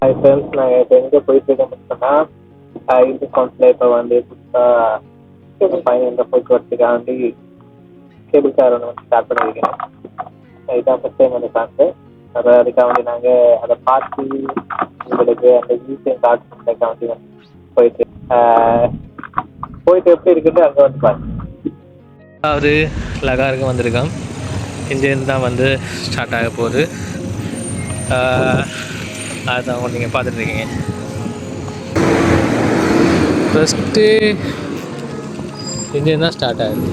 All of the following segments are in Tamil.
ஹாய் ஃப்ரெண்ட்ஸ் நாங்கள் இப்போ எங்கே போயிட்டு இருக்கோம்னு சொன்னால் இது கவுன்சில் இப்போ வந்து புதுசாக பையன் இந்த போக்குவரத்துக்காண்டி கேபிள் கார் ஒன்று வந்து ஸ்டார்ட் பண்ணியிருக்கேன் இதுதான் ஃபஸ்ட் டைம் வந்து பார்த்து. அதை அதுக்காக வந்து நாங்கள் அதை பார்த்து உங்களுக்கு அந்த வியூஸையும் பண்ணுறதுக்காக வந்து போயிட்டு போயிட்டு எப்படி இருக்குன்னு அங்கே வந்து பாருங்க அதாவது லகாருக்கு வந்திருக்கோம். இங்கேருந்து தான் வந்து ஸ்டார்ட் ஆக போகுது. அதுதான் அதுதான் நீங்கள் பார்த்துட்ருக்கீங்க ஃபஸ்ட்டு இன்ஜின் தான் ஸ்டார்ட் ஆகுது.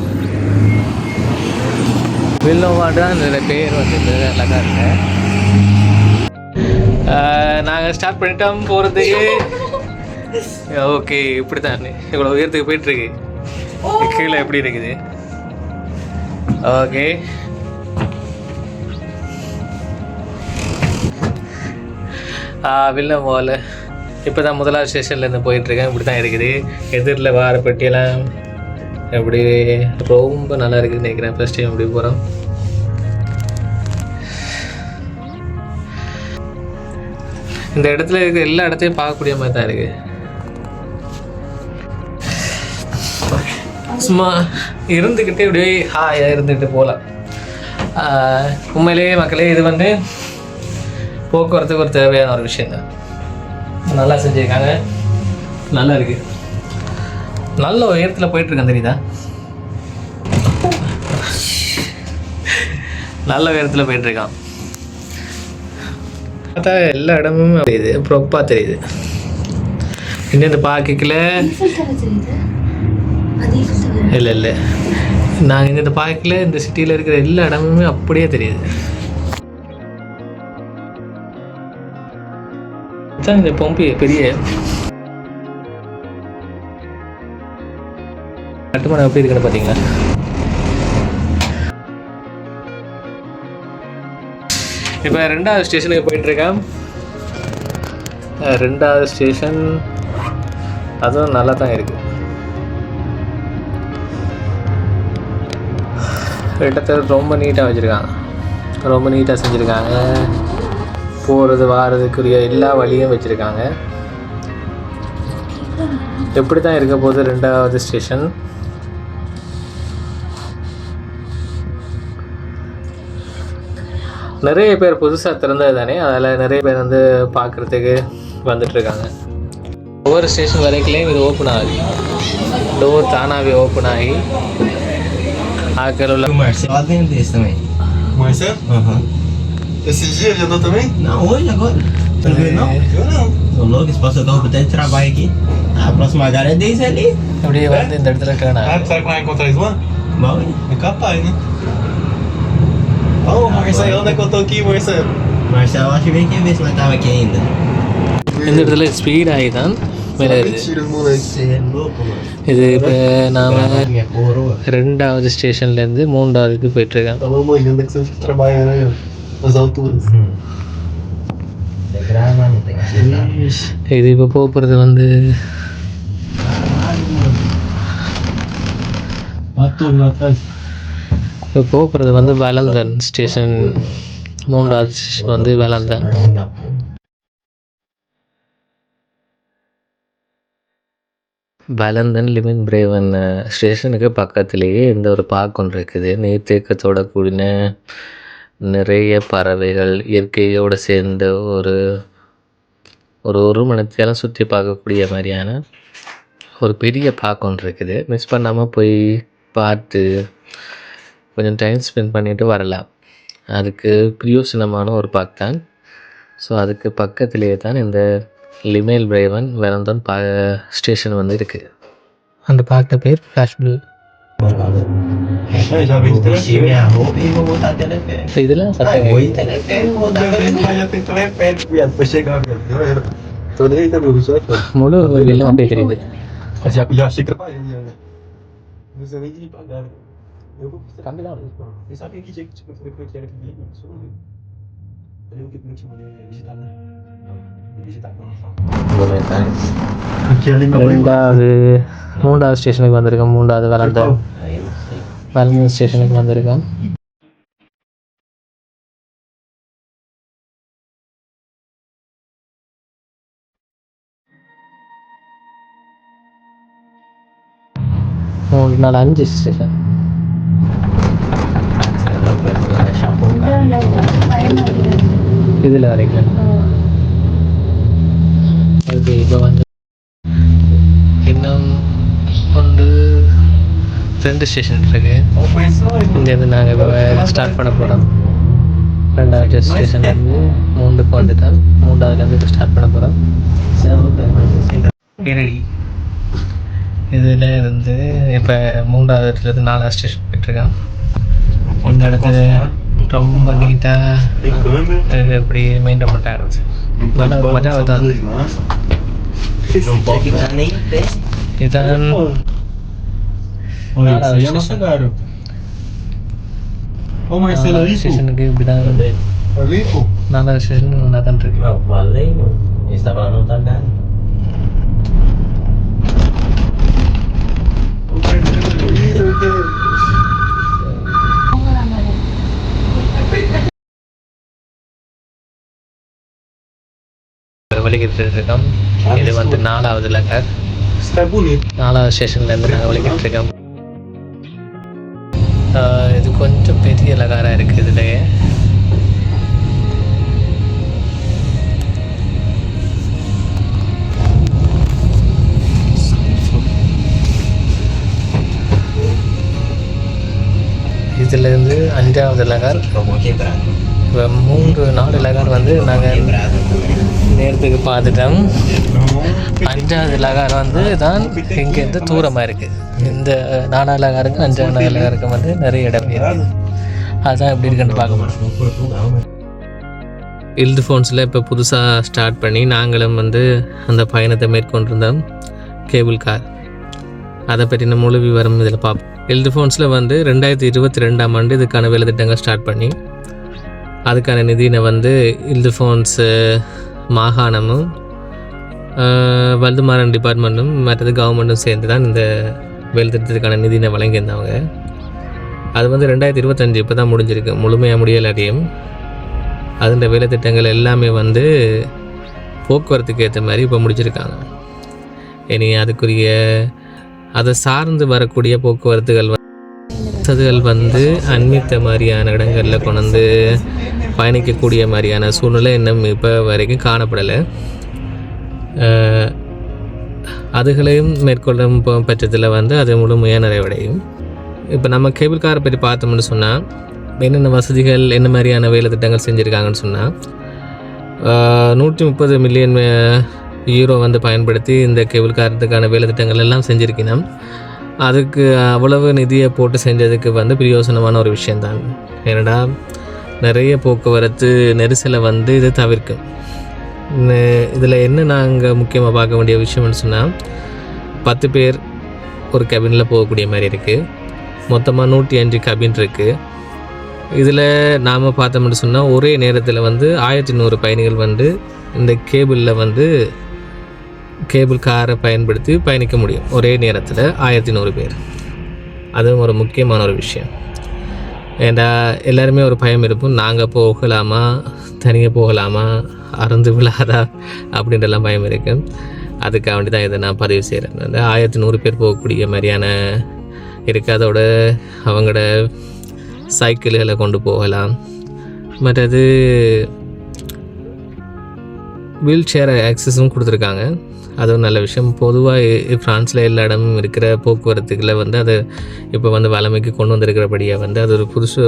வில்லோவாடு தான் இந்த பேர் வந்து லகாருக்கு நாங்கள் ஸ்டார்ட் பண்ணிட்டோம் போகிறதுக்கு ஓகே இப்படி தான் இவ்வளோ உயரத்துக்கு போயிட்டுருக்கு கீழே எப்படி இருக்குது? ஓகே வில்லம் மால் இப்போ தான் முதலாவது ஸ்டேஷன்லேருந்து போயிட்டுருக்கேன். இப்படி தான் இருக்குது. எதிரில் வார பெட்டியெல்லாம் எப்படி ரொம்ப நல்லா இருக்குதுன்னு நினைக்கிறேன். ஃபஸ்ட் டைம் இப்படி போகிறோம் இந்த இடத்துல இருக்க எல்லா இடத்தையும் பார்க்கக்கூடிய மாதிரி தான் இருக்குது சும்மா இருந்துக்கிட்டே அப்படியே ஹாயாக இருந்துக்கிட்டு போகலாம். உண்மையிலேயே மக்களே இது வந்து போக்குவரத்துக்கு ஒரு தேவையான ஒரு விஷயந்தான் நல்லா செஞ்சுருக்காங்க. நல்லா இருக்கு. நல்ல உயரத்தில் போயிட்டுருக்கேன் தெரியுதா? நல்ல உயரத்தில் போயிட்டுருக்கான். பார்த்தா எல்லா இடமும் தெரியுது. ப்ரொப்பாக தெரியுது. இன்னும் இந்த பார்க்கல இல்லை இல்லை. நாங்கள் இந்த பார்க்கல இந்த சிட்டியில் இருக்கிற எல்லா இடமுமே அப்படியே தெரியுது. தான் இந்த பெரிய கட்டுமானம் எப்படி இருக்குன்னு பார்த்தீங்களா இப்போ ரெண்டாவது ஸ்டேஷனுக்கு போயிட்டுருக்கேன் ரெண்டாவது ஸ்டேஷன் அதுவும் நல்லா தான் இருக்குது கிட்டத்தட்ட ரொம்ப நீட்டாக வச்சுருக்காங்க. ரொம்ப நீட்டாக செஞ்சுருக்காங்க. போகிறது வாரதுக்குரிய எல்லா வழியும் வச்சுருக்காங்க. எப்படி தான் இருக்க போகுது ரெண்டாவது ஸ்டேஷன் நிறைய பேர் புதுசாக திறந்தது தானே? அதில் நிறைய பேர் வந்து பார்க்குறதுக்கு வந்துட்டுருக்காங்க. ஒவ்வொரு ஸ்டேஷன் வரைக்குலேயும் இது ஓப்பன் ஆகுது. டோர் தானாகவே ஓப்பன் ஆகி ஆக்கள் உள்ள Marcelo lá dentro desse também. Marcelo? Aham. Esse dia ele andou também? Não, hoje agora. Você não viu não? Eu não. Tô louco, esse pastor carro até de trabalho aqui. A próxima área é deles ali. அப்படியே வந்து இந்த இடத்துல டேர்ன் Ah, ஆகுது será que vai encontrar eles lá? Bom, É capaz, né? Ó, o Marcelo, onde é que eu tô aqui, Marcelo? Marcelo, acho que veio aqui ver se nós tava aqui ainda. இந்த இடத்துல ஸ்பீட் ஆகி தான் மேலே இருக்குது Mentira, moleque. Você é louco, mano. இது இப்போ நாம் Gravar minha coroa. ரெண்டாவது ஸ்டேஷன்லேருந்து மூன்றாவதுக்கு போயிட்டுருக்கேன் Nas alturas. Tem que gravar, não tem acertar. இது இப்போ போக போகிறது வந்து Caralho, mano. Olha tudo lá atrás. இப்போ போக போகிறது வந்து வேலந்தன் ஸ்டேஷன் மூன்றாவது ஸ்டேஷன் வந்து வேலந்தன். வேலந்தன் லிமின் பிரேவன் ஸ்டேஷனுக்கு பக்கத்துலேயே இந்த ஒரு பார்க் ஒன்று இருக்குது நீர்த்தேக்கத்தோட கூடின நிறைய பறவைகள் இயற்கையோடு சேர்ந்த ஒரு ஒரு ஒரு மணித்தேரம் சுற்றி பார்க்கக்கூடிய மாதிரியான ஒரு பெரிய பார்க் ஒன்று இருக்குது. மிஸ் பண்ணாமல் போய் பார்த்து கொஞ்சம் டைம் ஸ்பெண்ட் பண்ணிட்டு வரலாம். அதுக்கு பிரயோசனமான ஒரு பார்க் தான். ஸோ அதுக்கு பக்கத்திலேயே தான் இந்த லிமேல் பிரேவன் வேலந்தன் பா ஸ்டேஷன் வந்து இருக்குது அந்த பார்க்க பேர் ஃப்ளாஷ் முழு வெளியில அப்படியே தெரியுது மூன்றாவது மூன்றாவது ஸ்டேஷனுக்கு வந்திருக்கேன் மூன்றாவது வளர்ந்த வேலங்கல் ஸ்டேஷனுக்கு வந்துருக்கோம். மூணு நாலு அஞ்சு ஸ்டேஷன். இதில் வரைக்கும். ஓகே இப்போ வந்து ரெண்டு ஸ்டேஷன் இருக்கு. இங்கேருந்து நாங்கள் ஸ்டார்ட் பண்ண போகிறோம் ரெண்டாவது ஸ்டேஷன்லேருந்து மூணுக்கு வந்துட்டோம் மூன்றாவதுலேருந்து இப்போ ஸ்டார்ட் பண்ண போகிறோம் இதில் இருந்து இப்போ மூன்றாவது இடத்துலேருந்து நாலாவது ஸ்டேஷன் போயிட்டுருக்கோம் இந்த இடத்துல ரொம்ப நீட்டாக இப்படி மெயின்டைன் பண்ணிட்டாங்க நல்லா மஜா Ô Marcelo, é É rico? mano. வலிக்கிட்டு இருக்கோம். இது வந்து நாலாவது bonito. நாலாவது ஸ்டேஷன்லேருந்து நாங்கள் வலிக்கிட்டு இருக்கோம். இது கொஞ்சம் பெரிய லகாராக இருக்குது இதுலேயே இதுலேருந்து அஞ்சாவது லகார். இப்போ மூன்று நாலு லகார் வந்து நாங்கள். நேரத்துக்கு பார்த்துட்டோம். அஞ்சாவது லகாரம் வந்து தான் இங்கேருந்து தூரமாக இருக்குது இந்த நாலாவது லகாருக்கு அஞ்சாவது லகாருக்கு வந்து நிறைய இடம் இருக்குது அதான் எப்படி இருக்குன்னு பார்க்க முடியும் இல்து ஃபோன்ஸில் இப்போ புதுசாக ஸ்டார்ட் பண்ணி நாங்களும் வந்து அந்த பயணத்தை மேற்கொண்டிருந்தோம். கேபிள் கார் அதை பற்றின முழு விவரம் இதில் பார்ப்போம். இல்து ஃபோன்ஸில் வந்து ரெண்டாயிரத்தி இருபத்தி ரெண்டாம் ஆண்டு இதுக்கான வேலை திட்டங்கள் ஸ்டார்ட் பண்ணி அதுக்கான நிதியினை வந்து இல்து ஃபோன்ஸு மாகாணமும் ஆஹ், வல்துமாறன் டிபார்ட்மெண்ட்டும் மற்றது கவர்மெண்ட்டும் சேர்ந்து தான் இந்த வேலை திட்டத்துக்கான நிதியினை வழங்கியிருந்தவங்க அது வந்து ரெண்டாயிரத்தி இருபத்தஞ்சு இப்போ தான் முடிஞ்சிருக்கு முழுமையாக முடியலாட்டியும் அதுன்ற வேலை திட்டங்கள் எல்லாமே வந்து போக்குவரத்துக்கு ஏற்ற மாதிரி இப்போ முடிச்சிருக்காங்க. இனி அதுக்குரிய அதை சார்ந்து வரக்கூடிய போக்குவரத்துகள் வசதிகள் வந்து அண்மித்த மாதிரியான இடங்களில் கொண்டு வந்து பயணிக்கக்கூடிய மாதிரியான சூழ்நிலை இன்னும் இப்போ வரைக்கும் காணப்படலை. அதுகளையும் மேற்கொள்ளும் பட்சத்தில் வந்து அது முழுமையாக நிறைவடையும். இப்போ நம்ம கேபிள் காரை பற்றி பார்த்தோம்னு சொன்னால் என்னென்ன வசதிகள் என்ன மாதிரியான வேலை திட்டங்கள் செஞ்சுருக்காங்கன்னு சொன்னால் நூற்றி முப்பது மில்லியன் யூரோ வந்து பயன்படுத்தி இந்த கேபிள் காரத்துக்கான வேலை திட்டங்கள் எல்லாம் செஞ்சுருக்கணும். அதுக்கு அவ்வளவு நிதியை போட்டு செஞ்சதுக்கு வந்து பிரயோசனமான ஒரு விஷயந்தான் ஏன்னா நிறைய போக்குவரத்து நெரிசலை வந்து இது தவிர்க்கும். இதில் என்ன நாங்கள் முக்கியமாக பார்க்க வேண்டிய விஷயம்னு சொன்னால் பத்து பேர் ஒரு கேபினில் போகக்கூடிய மாதிரி இருக்குது மொத்தமாக நூற்றி அஞ்சு கேபின் இருக்குது இதில் நாம் பார்த்தோம்னு சொன்னால் ஒரே நேரத்தில் வந்து ஆயிரத்தி நூறு பயணிகள் வந்து இந்த கேபிளில் வந்து கேபிள் காரை பயன்படுத்தி பயணிக்க முடியும். ஒரே நேரத்தில் ஆயிரத்தி நூறு பேர். அதுவும் ஒரு முக்கியமான ஒரு விஷயம். ஏண்டா எல்லாருமே ஒரு பயம் இருக்கும். நாங்கள் போகலாமா? தனியாக போகலாமா? அறந்து விழாதா? அப்படின்றலாம் பயம் இருக்கும் அதுக்காக வேண்டி தான் இதை நான் பதிவு செய்கிறேன் அந்த ஆயிரத்தி நூறு பேர் போகக்கூடிய மாதிரியான இருக்காதோட அவங்களோட சைக்கிள்களை கொண்டு போகலாம். மற்றது வீல் சேர் ஆக்சஸும் கொடுத்துருக்காங்க. அதுவும் நல்ல விஷயம். பொதுவாக ஃப்ரான்ஸில் எல்லா இடமும் இருக்கிற போக்குவரத்துக்களை வந்து அதை இப்போ வந்து வளமைக்கு கொண்டு வந்திருக்கிறபடியாக வந்து அது ஒரு புதுசு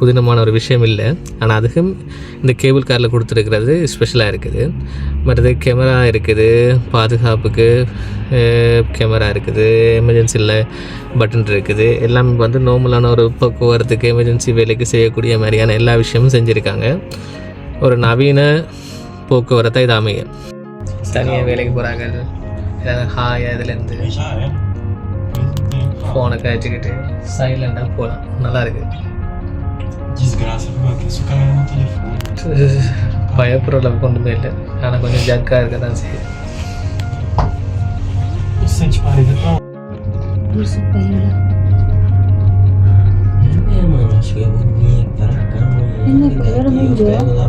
புதினமான ஒரு விஷயம் இல்லை. ஆனால் அதுக்கும் இந்த கேபிள் காரில் கொடுத்துருக்கிறது ஸ்பெஷலாக இருக்குது. மற்றது கேமரா இருக்குது பாதுகாப்புக்கு கேமரா இருக்குது எமர்ஜென்சியில் பட்டன் இருக்குது. எல்லாமே வந்து நார்மலான ஒரு போக்குவரத்துக்கு எமர்ஜென்சி வேலைக்கு செய்யக்கூடிய மாதிரியான எல்லா விஷயமும் செஞ்சுருக்காங்க. ஒரு நவீன போக்குவரத்தை இது அமையும் தனியாக வேலைக்கு போகிறாங்க இதுலேருந்து Já é. ஃபோனை கழிச்சுக்கிட்டு சைலண்டாக போகலாம் நல்லா இருக்கு Desgraça, viu? Aqui só carrega no telefone. பயப்படுற அளவுக்கு ஒன்றுமே இல்லை ஆனால் கொஞ்சம் ஜர்க்காக இருக்க தான்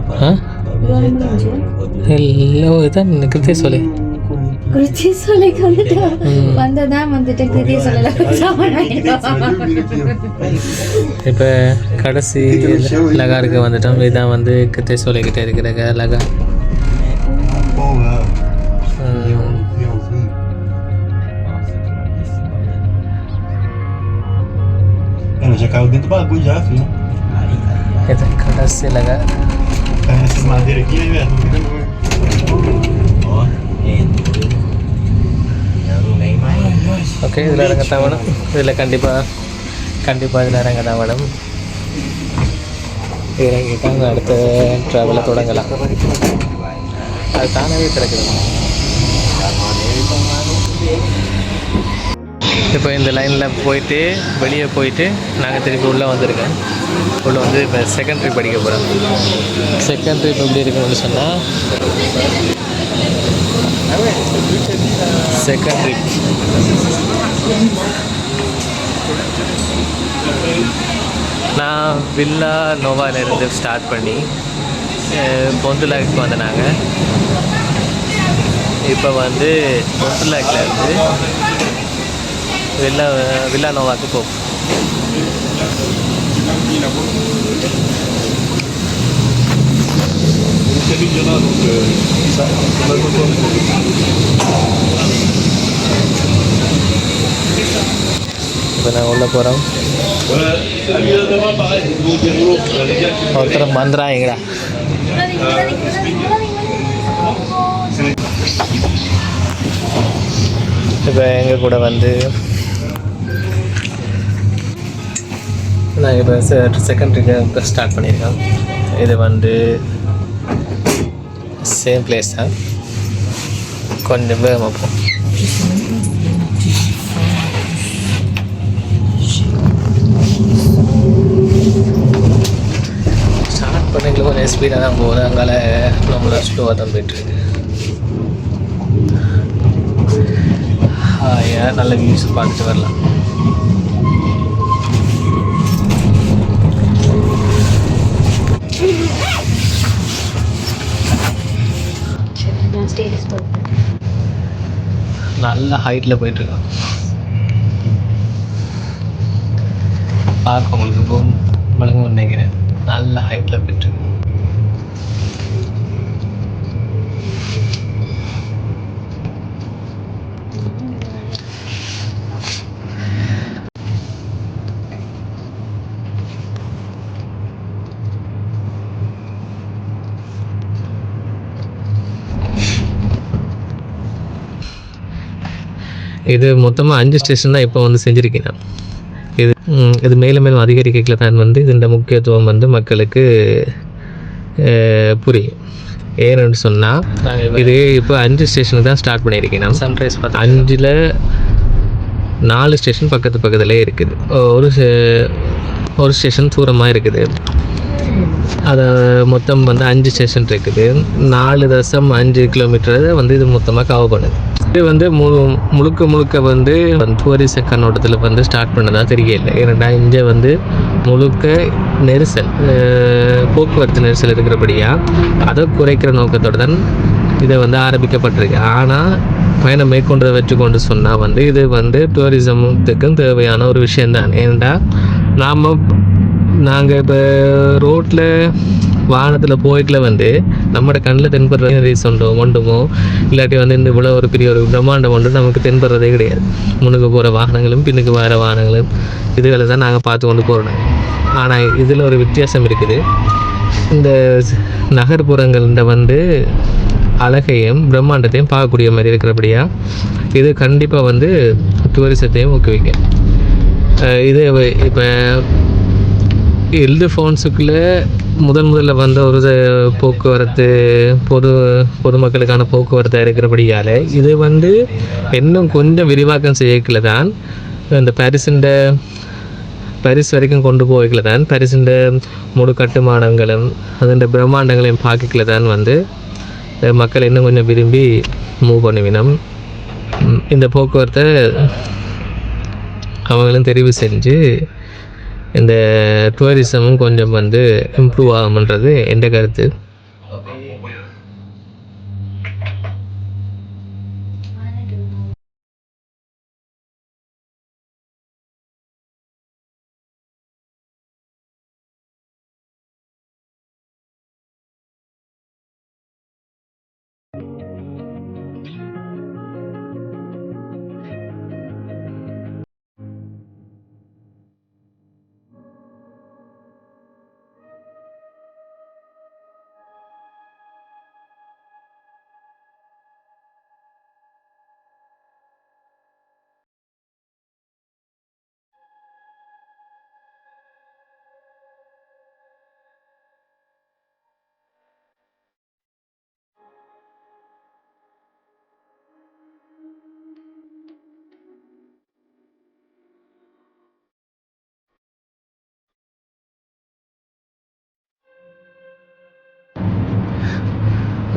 pra, ஆ இல்லை இதான் நிற்கிறதே சொல்லு um corrente. குருத்தி சோலைக்கு வந்துட்டு வந்ததான் வந்துட்டு குருத்தி சோலையில சாமான் இப்போ கடைசி லகாருக்கு வந்துட்டோம் இதுதான் வந்து கிட்டே சொல்லிக்கிட்டே இருக்கிற லகா já caiu dentro do bagulho já, filho. இது கடைசி லகா Caiu nessas madeiras aqui, né, velho? Okay இதில் இறங்க தான் வேணும். இதில் கண்டிப்பாக கண்டிப்பாக இதில் இறங்கத்தான் வேணும். இறங்கிட்டாங்க அடுத்த ட்ராவலை தொடங்கலாம். அது தானாகவே திறக்குது. இப்போ இந்த லைனில் போயிட்டு வெளியே போயிட்டு நாங்கள் திருப்பி உள்ளே வந்திருக்கேன். உள்ளே வந்து இப்போ செகண்ட் ட்ரிப் படிக்க போகிறோம் செகண்ட் ட்ரிப் எப்படி இருக்குன்னு சொன்னால் செகண்ட் ட்ரிப் நான் வில்லா நோவாலேருந்து ஸ்டார்ட் பண்ணி பொந்துலாக்கு வந்தனாங்க. இப்போ வந்து பொந்துலாக்கில் இருந்து வில்லா வில்லா நோவாக்கு போகும் இப்போ நான் உள்ளே போகிறோம். ஒருத்தர் மந்திராங்கடா இப்போ எங்கள் கூட வந்து நாங்கள் இப்போ செகண்ட் இப்போ ஸ்டார்ட் பண்ணியிருக்கோம். இது வந்து சேம் பிளேஸ் தான். கொஞ்சம் வேகமாக போகும் ஸ்பீடாக தான் போகுது. அங்கால நம்மள ஸ்லோவாக தான் போயிட்டுருக்கு. ஹாயா நல்ல வியூஸ் பார்த்துட்டு வரலாம். நல்ல ஹைட்டில் போயிட்டுருக்கோம் பார்க்க உங்களுக்கு இப்போ வழங்க நினைக்கிறேன். நல்ல ஹைட்டில் போயிட்டுருக்கு இது மொத்தமாக அஞ்சு ஸ்டேஷன் தான் இப்போ வந்து செஞ்சுருக்கேன் நான் இது இது மேலும் மேலும் அதிகரிக்கல தான் வந்து இதோட முக்கியத்துவம் வந்து மக்களுக்கு புரியும். ஏன்னு சொன்னால் இது இப்போ அஞ்சு ஸ்டேஷனுக்கு தான் ஸ்டார்ட் பண்ணியிருக்கேன் நான் சன்ரைஸ் பார்த்து அஞ்சில் நாலு ஸ்டேஷன் பக்கத்து பக்கத்துலேயே இருக்குது. ஒரு ஒரு ஸ்டேஷன் தூரமாக இருக்குது. அது மொத்தம் வந்து அஞ்சு ஸ்டேஷன் இருக்குது. நாலு தசம் அஞ்சு கிலோமீட்டர் வந்து இது மொத்தமாக கவர் பண்ணுது. இது வந்து முழு முழுக்க முழுக்க வந்து டூரிச கண்ணோட்டத்தில் வந்து ஸ்டார்ட் பண்ணதாக தெரியல. ஏன்னா இங்கே வந்து முழுக்க நெரிசல் போக்குவரத்து நெரிசல் இருக்கிறபடியாக அதை குறைக்கிற நோக்கத்தோடு தான் இதை வந்து ஆரம்பிக்கப்பட்டிருக்கு. ஆனால் பயணம் மேற்கொண்டு வச்சுக்கொண்டு சொன்னால் வந்து இது வந்து டூரிசத்துக்கும் தேவையான ஒரு விஷயந்தான் ஏன்னா நாம் நாங்கள் இப்போ ரோட்டில் வாகனத்தில் போய்க்கல வந்து நம்மளோட கண்ணில் தென்படுற ரீசண்டோ ஒன்றுமோ? இல்லாட்டி வந்து இந்த இவ்வளோ ஒரு பெரிய ஒரு பிரம்மாண்டம் ஒன்று நமக்கு தென்படுறதே கிடையாது. முன்னுக்கு போகிற வாகனங்களும் பின்னுக்கு வர வாகனங்களும் இதுகளை தான் நாங்கள் பார்த்து கொண்டு போகிறோம் ஆனால் இதில் ஒரு வித்தியாசம் இருக்குது. இந்த நகர்ப்புறங்களில் வந்து அழகையும் பிரம்மாண்டத்தையும் பார்க்கக்கூடிய மாதிரி இருக்கிறபடியா இது கண்டிப்பாக வந்து டூரிசத்தையும் ஊக்குவிக்கும். இது இப்போ எல்டு ஃபோன்ஸுக்குள்ளே முதன் முதல்ல வந்த ஒரு போக்குவரத்து பொது பொதுமக்களுக்கான போக்குவரத்தாக இருக்கிறபடியால் இது வந்து இன்னும் கொஞ்சம் விரிவாக்கம் செய்யக்கல தான் இந்த பாரிஸுண்ட பரிஸ் வரைக்கும் கொண்டு போய்க்கல தான் பரிசுண்ட முழு கட்டுமானங்களும் அதன் பிரம்மாண்டங்களையும் பார்க்கல தான் வந்து மக்கள் இன்னும் கொஞ்சம் விரும்பி மூவ் பண்ணுவினோம். இந்த போக்குவரத்தை அவங்களும் தெரிவு செஞ்சு இந்த டூரிசமும் கொஞ்சம் வந்து இம்ப்ரூவ் ஆகும்ன்றது எந்த கருத்து?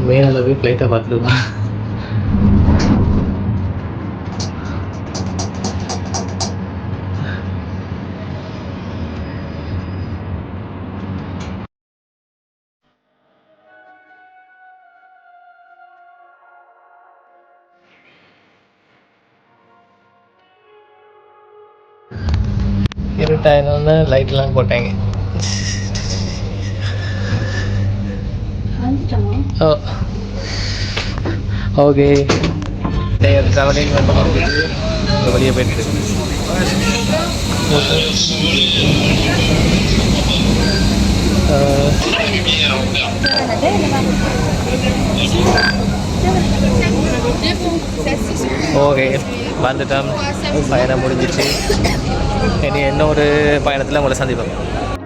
மேலே போய் ஃப்ளைட்டை பார்த்துருப்பா இருட்டாயினோன்னு லைட்லாம் போட்டாங்க. ஓகே ட்ராவலிங் வந்து முடிஞ்சது இப்போ வெளியே போயிட்டு ஓகே வந்துட்டோம். பயணம் முடிஞ்சிச்சு. இனி இன்னொரு பயணத்தில் உங்களை சந்திப்போம்.